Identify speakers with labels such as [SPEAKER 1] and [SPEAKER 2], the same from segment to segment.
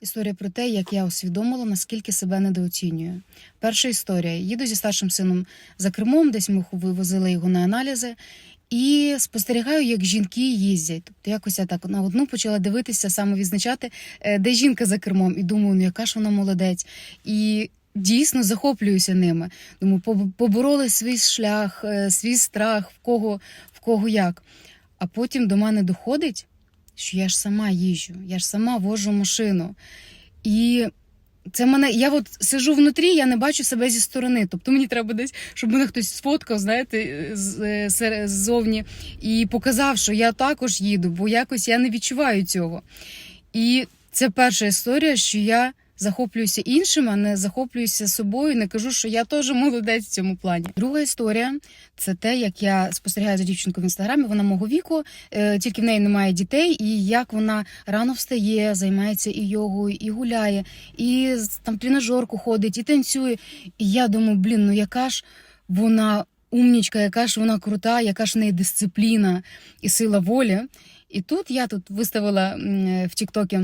[SPEAKER 1] Історія про те, як я усвідомила, наскільки себе недооцінюю. Перша історія. Їду зі старшим сином за кермом, десь ми вивозили його на аналізи, і спостерігаю, як жінки їздять. Тобто якось я так на одну почала дивитися, саме відзначати, е, де жінка за кермом, і думаю, ну яка ж вона молодець. І дійсно захоплююся ними. Думаю, поб- побороли свій шлях, е, свій страх, в кого, в кого як. А потім до мене доходить, що я ж сама їжджу, я ж сама вожу машину. І це мене, я от сижу внутрі, я не бачу себе зі сторони. Тобто мені треба десь, щоб мене хтось сфоткав, знаєте, е, ззовні і показав, що я також їду, бо якось я не відчуваю цього. І це перша історія, що я захоплююся іншим, а не захоплююся собою, не кажу, що я теж молодець в цьому плані. Друга історія це те, як я спостерігаю за дівчинкою в інстаграмі. Вона мого віку, е, тільки в неї немає дітей, і як вона рано встає, займається і йогою, і гуляє, і там тренажерку ходить, і танцює. І я думаю, блін, ну яка ж вона умнічка, яка ж вона крута, яка ж в неї дисципліна і сила волі. І тут я тут виставила в Тіктокі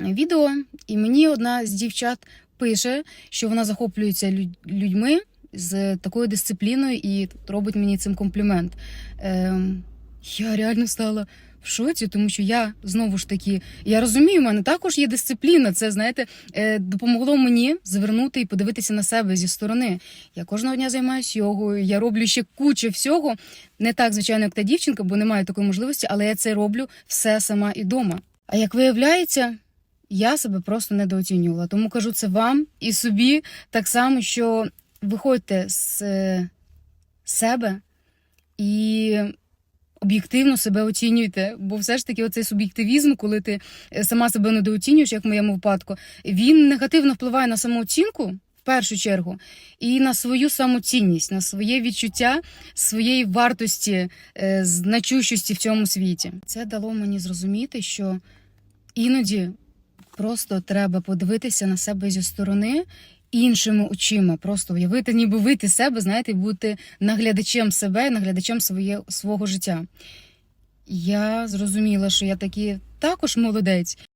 [SPEAKER 1] відео, і мені одна з дівчат пише, що вона захоплюється людьми з такою дисципліною і робить мені цим комплімент. Ем, я реально стала в шоці, тому що я знову ж таки, я розумію, в мене також є дисципліна. Це знаєте, е, допомогло мені звернути і подивитися на себе зі сторони. Я кожного дня займаюся йогою, я роблю ще кучу всього. Не так, звичайно, як та дівчинка, бо немає такої можливості, але я це роблю все сама і дома. А як виявляється, я себе просто недооцінювала. Тому кажу це вам і собі так само, що виходьте з е, себе і об'єктивно себе оцінюйте. Бо все ж таки, оцей суб'єктивізм, коли ти е, сама себе недооцінюєш, як в моєму випадку, він негативно впливає на самооцінку. В першу чергу, і на свою самоцінність, на своє відчуття своєї вартості, е, значущості в цьому світі. Це дало мені зрозуміти, що іноді просто треба подивитися на себе зі сторони іншими очима, просто уявити, ніби вийти себе, знаєте, і бути наглядачем себе, наглядачем своє, свого життя. Я зрозуміла, що я таки також молодець.